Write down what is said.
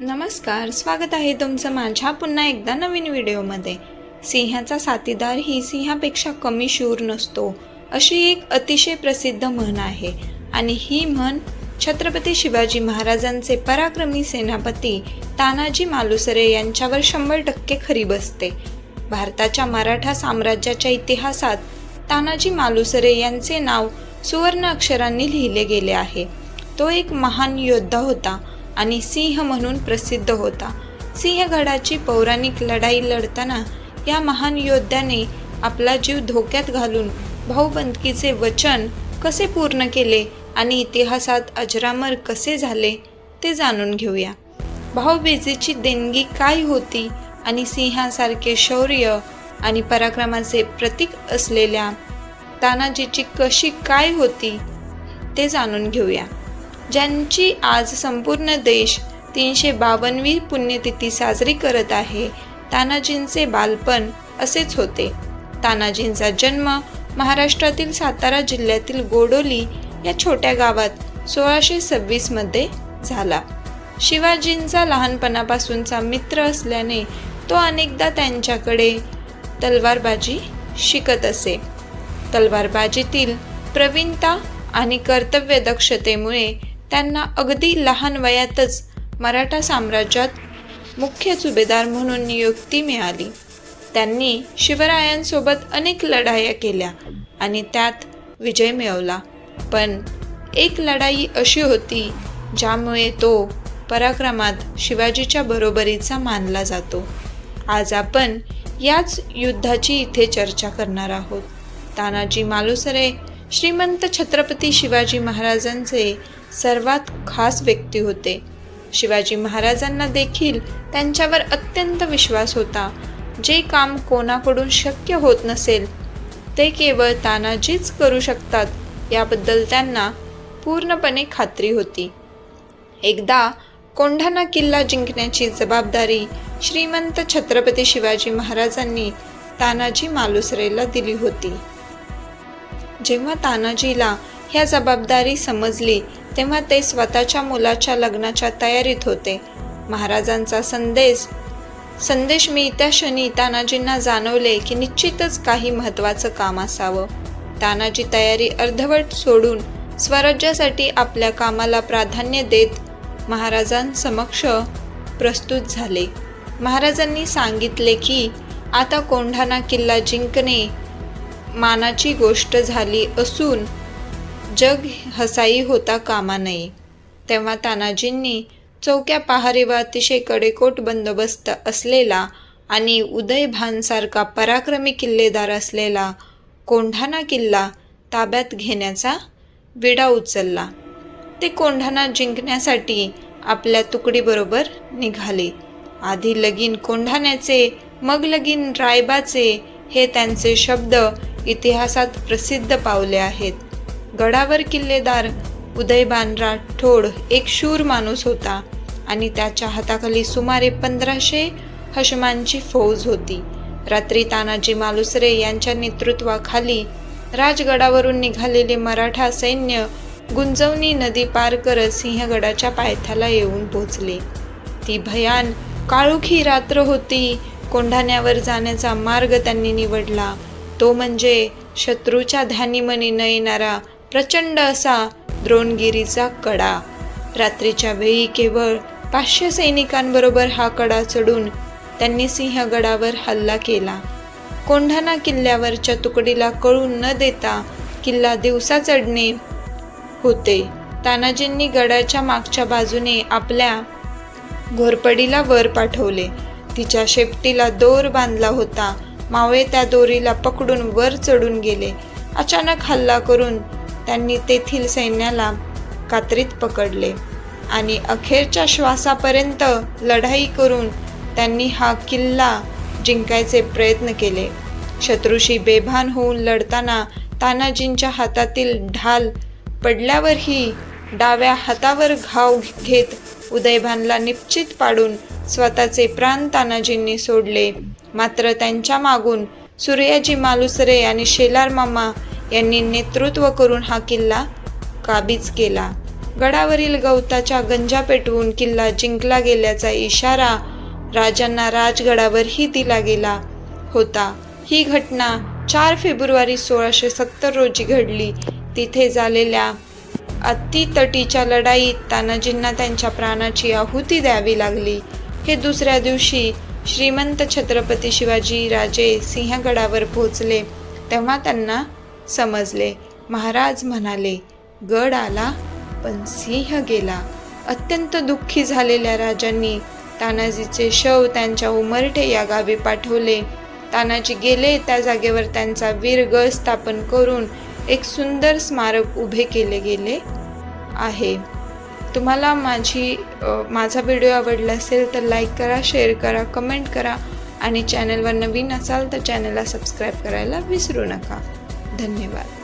नमस्कार स्वागत आहे तुमचं माझ्या पुन्हा एकदा नवीन व्हिडिओमध्ये. सिंहाचा साथीदार ही सिंहापेक्षा कमी शूर नसतो अशी एक अतिशय प्रसिद्ध म्हण आहे. आणि ही म्हण छत्रपती शिवाजी महाराजांचे पराक्रमी सेनापती तानाजी मालुसरे यांच्यावर शंभर टक्के खरी बसते. भारताच्या मराठा साम्राज्याच्या इतिहासात तानाजी मालुसरे यांचे नाव सुवर्ण अक्षरांनी लिहिले गेले आहे. तो एक महान योद्धा होता. आणि सिंह म्हणून प्रसिद्ध होता. सिंहगडाची पौराणिक लढाई लढताना या महान योद्ध्याने आपला जीव धोक्यात घालून भाऊबंदकीचे वचन कसे पूर्ण केले आणि इतिहासात अजरामर कसे झाले ते जाणून घेऊया. भाऊबीजेची देणगी काय होती आणि सिंहासारखे शौर्य आणि पराक्रमाचे प्रतीक असलेल्या तानाजीची कशी काय होती ते जाणून घेऊया. ज्यांची आज संपूर्ण देश तीनशे बावन्नवी पुण्यतिथी साजरी करत आहे तानाजींचे बालपण असेच होते. तानाजींचा जन्म महाराष्ट्रातील सातारा जिल्ह्यातील गोडोली या छोट्या गावात सोळाशे सव्वीसमध्ये झाला. शिवाजींचा लहानपणापासूनचा मित्र असल्याने तो अनेकदा त्यांच्याकडे तलवारबाजी शिकत असे. तलवारबाजीतील प्रवीणता आणि कर्तव्यदक्षतेमुळे त्यांना अगदी लहान वयातच मराठा साम्राज्यात मुख्य सुभेदार म्हणून नियुक्ती मिळाली. त्यांनी शिवरायांसोबत अनेक लढाया केल्या आणि त्यात विजय मिळवला. पण एक लढाई अशी होती ज्यामुळे तो पराक्रमात शिवाजीच्या बरोबरीचा मानला जातो. आज आपण याच युद्धाची इथे चर्चा करणार आहोत. तानाजी मालुसरे श्रीमंत छत्रपती शिवाजी महाराजांचे सर्वात खास व्यक्ती होते. शिवाजी महाराजांना देखील त्यांच्यावर अत्यंत विश्वास होता. जे काम कोणाकडून शक्य होत नसेल ते केवळ तानाजीच करू शकतात याबद्दल त्यांना पूर्णपणे खात्री होती. एकदा कोंढाणा किल्ला जिंकण्याची जबाबदारी श्रीमंत छत्रपती शिवाजी महाराजांनी तानाजी मालुसरेला दिली होती. जेव्हा तानाजीला ह्या जबाबदारी समजली तेव्हा ते स्वतःच्या मुलाच्या लग्नाच्या तयारीत होते. महाराजांचा संदेश संदेश मिळत्या क्षणी तानाजींना जाणवले की निश्चितच काही महत्त्वाचं काम असावं. तानाजी तयारी अर्धवट सोडून स्वराज्यासाठी आपल्या कामाला प्राधान्य देत महाराजांसमक्ष प्रस्तुत झाले. महाराजांनी सांगितले की आता कोंढाणा किल्ला जिंकणे मानाची गोष्ट झाली असून जग हसाई होता कामा नये तेव्हा तानाजींनी चौक्या पहारी अतिशय कडेकोट बंदोबस्त असलेला आणि उदयभानसारखा पराक्रमी किल्लेदार असलेला कोंढाणा किल्ला ताब्यात घेण्याचा विडा उचलला. ते कोंढाणा जिंकण्यासाठी आपल्या तुकडीबरोबर निघाले. आधी लगीन कोंढाण्याचे मग लगीन रायबाचे हे त्यांचे शब्द इतिहासात प्रसिद्ध पावले आहेत. गडावर किल्लेदार उदयबान राठोड एक शूर माणूस होता आणि त्याच्या हाताखाली सुमारे पंधराशे हशमांची फौज होती. रात्री तानाजी मालुसरे यांच्या नेतृत्वाखाली राजगडावरून निघालेले मराठा सैन्य गुंजवणी नदी पार करत सिंहगडाच्या पायथ्याला येऊन पोचले. ती भयान काळुखी रात्र होती. कोंढाण्यावर जाण्याचा मार्ग त्यांनी निवडला. तो म्हणजे शत्रूच्या ध्यानीमनी न येणारा प्रचंड असा द्रोणगिरीचा कडा. रात्रीच्या वेळी केवळ पाचशे सैनिकांबरोबर हा कडा चढून त्यांनी सिंहगडावर हल्ला केला. कोंढाणा किल्ल्यावरच्या तुकडीला कळून न देता किल्ला दिवसा चढणे होते. तानाजींनी गडाच्या मागच्या बाजूने आपल्या घोरपडीला वर पाठवले. तिच्या शेपटीला दोर बांधला होता. मावळे त्या दोरीला पकडून वर चढून गेले. अचानक हल्ला करून त्यांनी तेथील सैन्याला कात्रीत पकडले आणि अखेरच्या श्वासापर्यंत लढाई करून त्यांनी हा किल्ला जिंकायचे प्रयत्न केले. शत्रूशी बेभान होऊन लढताना तानाजींच्या हातातील ढाल पडल्यावरही डाव्या हातावर घाव घेत उदयभानला निश्चित पाडून स्वतःचे प्राण तानाजींनी सोडले. मात्र त्यांच्या मागून सूर्याजी मालुसरे आणि शेलार मामा यांनी नेतृत्व करून हा किल्ला काबीज केला. गडावरील गवताच्या गंजा पेटवून किल्ला जिंकला गेल्याचा इशारा राजांना राजगडावरही दिला गेला होता. ही घटना चार फेब्रुवारी सोळाशे सत्तर रोजी घडली. तिथे झालेल्या अतितटीच्या लढाईत तानाजींना त्यांच्या प्राणाची आहुती द्यावी लागली. हे दुसऱ्या दिवशी श्रीमंत छत्रपती शिवाजी राजे सिंहगडावर पोहोचले. तेव्हा त्यांना समजले. महाराज म्हणाले गड आला पण सिंह गेला. अत्यंत दुःखी झालेल्या राजांनी तानाजीचे शव त्यांच्या उमरठे या गावी पाठवले. तानाजी गेले त्या जागेवर त्यांचा वीरगळ स्थापन करून एक सुंदर स्मारक उभे केले गेले आहे. तुम्हाला माझी माझा व्हिडिओ आवडला असेल तर लाईक करा शेअर करा कमेंट करा आणि चॅनलवर नवीन असाल तर चॅनलला सबस्क्राईब करायला विसरू नका. धन्यवाद.